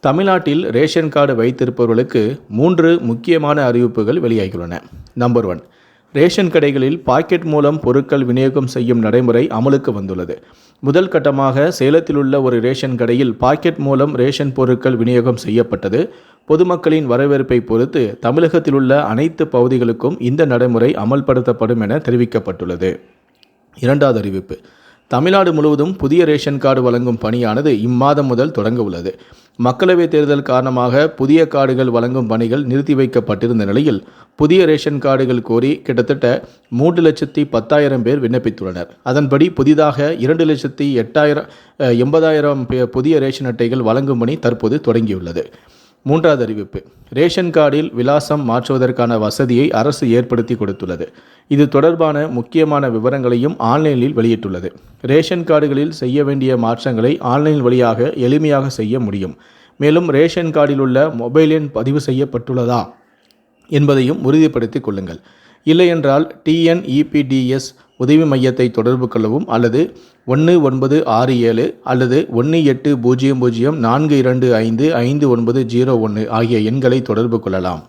தமிழ்நாட்டில் ration card வைத்திருப்பவர்களுக்கு மூன்று முக்கியமான அறிவிப்புகள் வெளியாகியுள்ளன. நம்பர் ஒன் ரேஷன் கடைகளில் பாக்கெட் மூலம் பொருட்கள் விநியோகம் செய்யும் நடைமுறை அமலுக்கு வந்துள்ளது. முதல் கட்டமாக சேலத்தில் உள்ள ஒரு ரேஷன் கடையில் பாக்கெட் மூலம் ரேஷன் பொருட்கள் விநியோகம் செய்யப்பட்டது. பொதுமக்களின் வரவேற்பை பொறுத்து தமிழகத்தில் உள்ள அனைத்து பகுதிகளுக்கும் இந்த நடைமுறை அமல்படுத்தப்படும் என தெரிவிக்கப்பட்டுள்ளது. இரண்டாவது அறிவிப்பு தமிழ்நாடு முழுவதும் புதிய ரேஷன் கார்டு வழங்கும் பணியானது இம்மாதம் முதல் தொடங்க உள்ளது. மக்களவைத் தேர்தல் காரணமாக புதிய கார்டுகள் வழங்கும் பணிகள் நிறுத்தி வைக்கப்பட்டிருந்த நிலையில் புதிய ரேஷன் கார்டுகள் கோரி கிட்டத்தட்ட மூன்று லட்சத்தி பத்தாயிரம் பேர் விண்ணப்பித்துள்ளனர். அதன்படி புதிதாக இரண்டு லட்சத்தி எட்டாயிரம் எண்பதாயிரம் புதிய ரேஷன் அட்டைகள் வழங்கும் பணி தற்போது தொடங்கியுள்ளது. மூன்றாவது அறிவிப்பு. ரேஷன் கார்டில் விலாசம் மாற்றுவதற்கான வசதியை அரசு ஏற்படுத்தி கொடுத்துள்ளது. இது தொடர்பான முக்கியமான விவரங்களையும் ஆன்லைனில் வெளியிட்டுள்ளது. ரேஷன் கார்டுகளில் செய்ய வேண்டிய மாற்றங்களை ஆன்லைன் வழியாக எளிமையாக செய்ய முடியும். மேலும் ரேஷன் கார்டில் உள்ள மொபைல் எண் பதிவு செய்யப்பட்டுள்ளதா என்பதையும் உறுதிப்படுத்திக் கொள்ளுங்கள். இல்லையென்றால் டிஎன்இபிடிஎஸ் உதவி மையத்தை தொடர்பு கொள்ளவும் அல்லது ஒன்று ஒன்பது ஆறு ஏழு அல்லது ஒன்று எட்டு பூஜ்ஜியம் பூஜ்ஜியம் நான்கு இரண்டு ஐந்து ஐந்து ஒன்பது ஜீரோ ஒன்று ஆகிய எண்களை தொடர்பு கொள்ளலாம்.